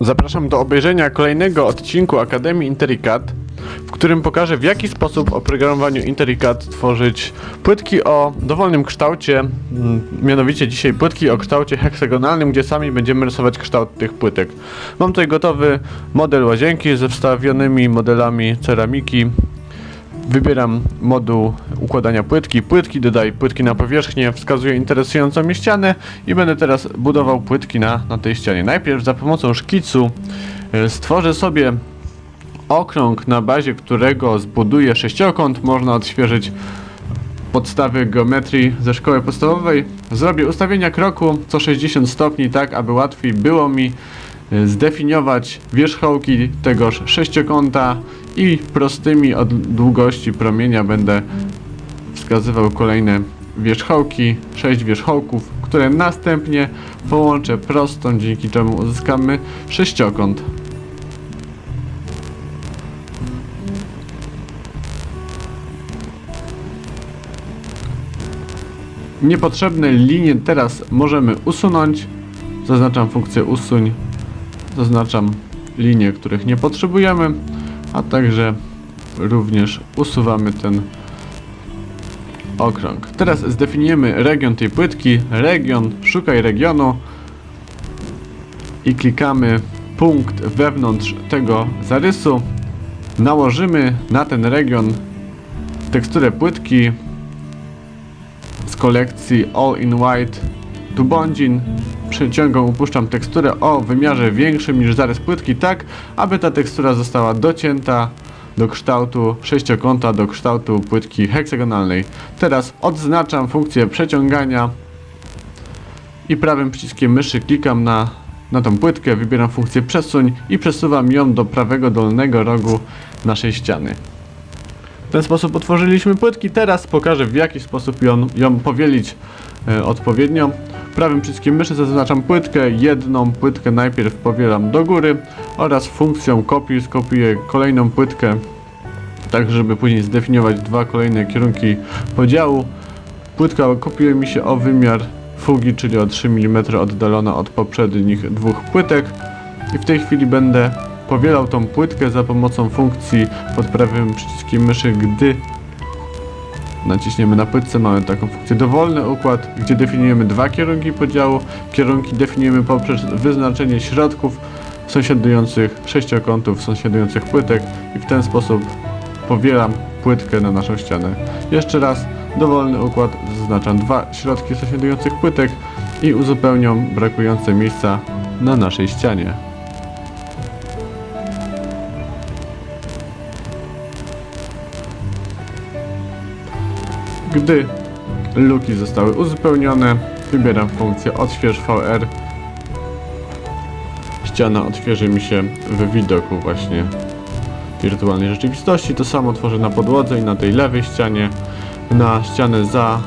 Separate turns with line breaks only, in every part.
Zapraszam do obejrzenia kolejnego odcinku Akademii IntelliCAD, w którym pokażę w jaki sposób w oprogramowaniu IntelliCAD tworzyć płytki o dowolnym kształcie, mm, mianowicie dzisiaj płytki o kształcie heksagonalnym, gdzie sami będziemy rysować kształt tych płytek. Mam tutaj gotowy model łazienki ze wstawionymi modelami ceramiki, Wybieram moduł układania płytki, płytki, dodaję płytki na powierzchnię, wskazuję interesującą mnie ścianę i będę teraz budował płytki na, na tej ścianie. Najpierw za pomocą szkicu e, stworzę sobie okrąg, na bazie którego zbuduję sześciokąt. Można odświeżyć podstawy geometrii ze szkoły podstawowej. Zrobię ustawienia kroku co 60 stopni, tak aby łatwiej było mi e, zdefiniować wierzchołki tegoż sześciokąta i prostymi od długości promienia będę wskazywał kolejne wierzchołki, 6 wierzchołków, które następnie połączę prostą, dzięki czemu uzyskamy sześciokąt. Niepotrzebne linie teraz możemy usunąć. Zaznaczam funkcję usuń. Zaznaczam linie, których nie potrzebujemy, a także również usuwamy ten okrąg. Teraz zdefiniujemy region tej płytki. Region, szukaj regionu i klikamy punkt wewnątrz tego zarysu. Nałożymy na ten region teksturę płytki z kolekcji All in White tu bądzin. Przeciągą upuszczam teksturę o wymiarze większym niż zarys płytki, tak aby ta tekstura została docięta do kształtu sześciokąta, do kształtu płytki heksagonalnej. Teraz odznaczam funkcję przeciągania i prawym przyciskiem myszy klikam na, na tą płytkę, wybieram funkcję przesuń i przesuwam ją do prawego dolnego rogu naszej ściany. W ten sposób utworzyliśmy płytki. Teraz pokażę w jaki sposób ją, ją powielić e, odpowiednio. Prawym przyciskiem myszy zaznaczam płytkę. Jedną płytkę najpierw powielam do góry oraz funkcją kopiuj skopiuję kolejną płytkę tak żeby później zdefiniować dwa kolejne kierunki podziału. Płytka kopiuje mi się o wymiar fugi, czyli o 3 mm oddalona od poprzednich dwóch płytek i w tej chwili będę powielał tą płytkę za pomocą funkcji pod prawym przyciskiem myszy, gdy naciśniemy na płytce, mamy taką funkcję dowolny układ, gdzie definiujemy dwa kierunki podziału. Kierunki definiujemy poprzez wyznaczenie środków sąsiadujących sześciokątów, sąsiadujących płytek i w ten sposób powielam płytkę na naszą ścianę. Jeszcze raz, dowolny układ, zaznaczam dwa środki sąsiadujących płytek i uzupełniam brakujące miejsca na naszej ścianie. Gdy luki zostały uzupełnione, wybieram funkcję odśwież VR. Ściana odświeży mi się w widoku właśnie wirtualnej rzeczywistości. To samo tworzę na podłodze i na tej lewej ścianie. Na ścianę za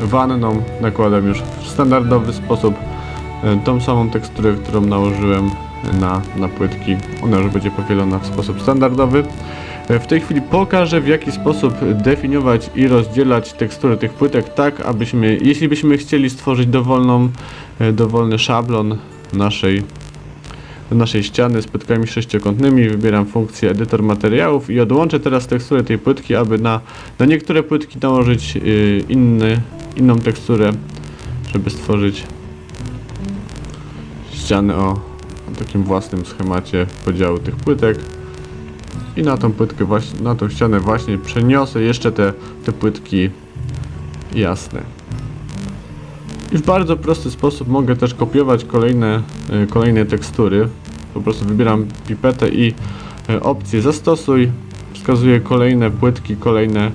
wanną nakładam już w standardowy sposób e, tą samą teksturę, którą nałożyłem na, na płytki. Ona już będzie powielona w sposób standardowy. E, W tej chwili pokażę w jaki sposób definiować i rozdzielać tekstury tych płytek tak, abyśmy, jeśli byśmy chcieli stworzyć dowolną, e, dowolny szablon naszej naszej ściany z płytkami sześciokątnymi. Wybieram funkcję edytor materiałów i odłączę teraz teksturę tej płytki, aby na, na niektóre płytki nałożyć yy, inny, inną teksturę, żeby stworzyć ściany o, o takim własnym schemacie podziału tych płytek. I na tą płytkę właśnie, na tą ścianę właśnie przeniosę jeszcze te, te płytki jasne. I w bardzo prosty sposób mogę też kopiować kolejne, y, kolejne tekstury. Po prostu wybieram pipetę i y, opcję zastosuj. Wskazuję kolejne płytki, kolejne,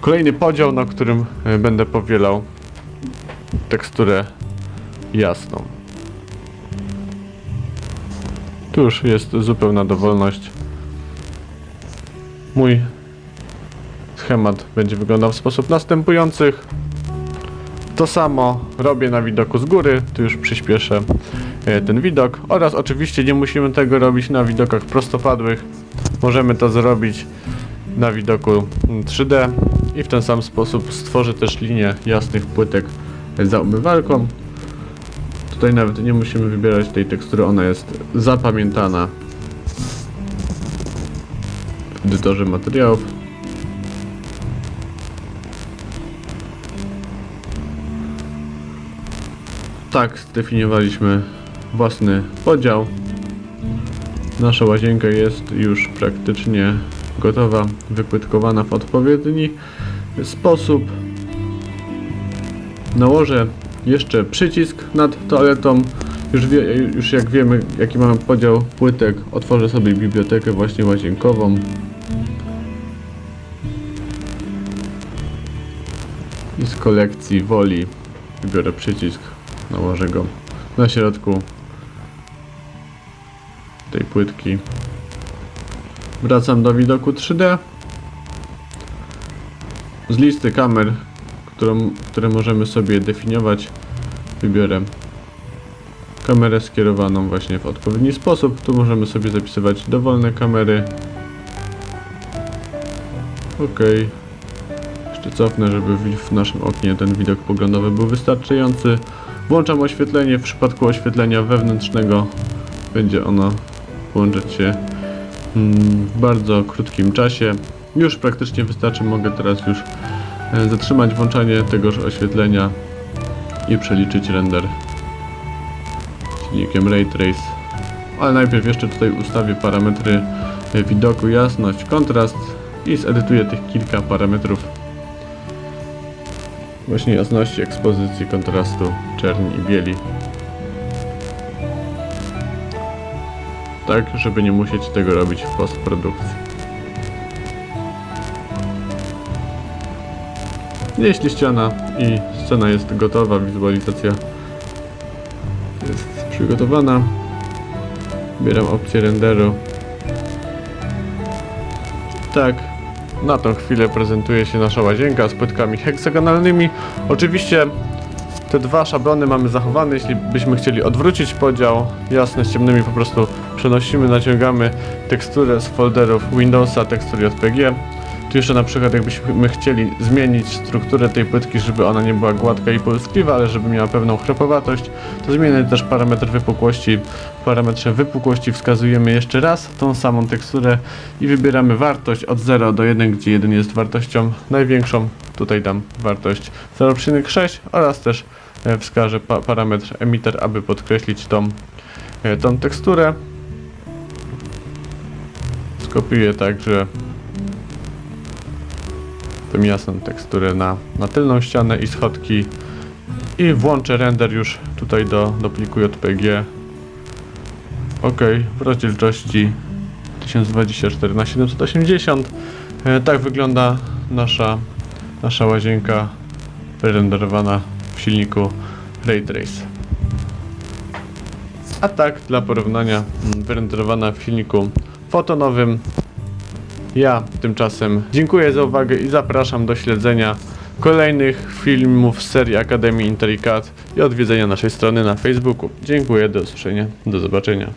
kolejny podział, na którym y, będę powielał teksturę jasną. Tu już jest zupełna dowolność. Mój schemat będzie wyglądał w sposób następujący. To samo robię na widoku z góry, tu już przyspieszę e, ten widok oraz oczywiście nie musimy tego robić na widokach prostopadłych. Możemy to zrobić na widoku mm, 3D i w ten sam sposób stworzę też linię jasnych płytek za umywalką. Tutaj nawet nie musimy wybierać tej tekstury, ona jest zapamiętana edytorze materiałów. Tak zdefiniowaliśmy własny podział. Nasza łazienka jest już praktycznie gotowa, wypłytkowana w odpowiedni sposób. Nałożę jeszcze przycisk nad toaletą. Już, wie, już jak wiemy, jaki mamy podział płytek, otworzę sobie bibliotekę właśnie łazienkową. I z kolekcji woli wybiorę przycisk, nałożę go na środku tej płytki. Wracam do widoku 3D. Z listy kamer, którą, które możemy sobie definiować, wybiorę kamerę skierowaną właśnie w odpowiedni sposób. Tu możemy sobie zapisywać dowolne kamery. Ok. Jeszcze cofnę, żeby w, naszym oknie ten widok poglądowy był wystarczający. Włączam oświetlenie. W przypadku oświetlenia wewnętrznego będzie ono włączyć się mm, w bardzo krótkim czasie. Już praktycznie wystarczy, mogę teraz już e, zatrzymać włączanie tegoż oświetlenia i przeliczyć render silnikiem Ray Trace. Ale najpierw jeszcze tutaj ustawię parametry e, widoku, jasność, kontrast i zedytuję tych kilka parametrów właśnie jasności, ekspozycji, kontrastu, czerni i bieli. Tak, żeby nie musieć tego robić w postprodukcji. Jeśli ściana i scena jest gotowa, wizualizacja jest przygotowana, wybieram opcję renderu. Tak, na tą chwilę prezentuje się nasza łazienka z płytkami heksagonalnymi. Oczywiście te dwa szablony mamy zachowane, jeśli byśmy chcieli odwrócić podział, jasne z ciemnymi po prostu przenosimy, naciągamy teksturę z folderów Windowsa, tekstury JPG. Tu jeszcze na przykład jakbyśmy chcieli zmienić strukturę tej płytki, żeby ona nie była gładka i polskliwa, ale żeby miała pewną chropowatość, to zmienię też parametr wypukłości. W parametrze wypukłości wskazujemy jeszcze raz tą samą teksturę i wybieramy wartość od 0 do 1, gdzie 1 jest wartością największą. Tutaj dam wartość 0,6 oraz też e, wskażę pa parametr emitter, aby podkreślić tą, e, tą teksturę. Skopiuję także tę jasną teksturę na, na tylną ścianę i schodki. I włączę render już tutaj do, do pliku JPG ok, w rozdzielczości 1024 na 780 e, tak wygląda nasza, nasza łazienka renderowana w silniku Ray Trace. A tak dla porównania mm, wyrenderowana w silniku fotonowym ja tymczasem dziękuję za uwagę i zapraszam do śledzenia kolejnych filmów z serii Akademii Intericat i odwiedzenia naszej strony na Facebooku. Dziękuję, do usłyszenia, do zobaczenia.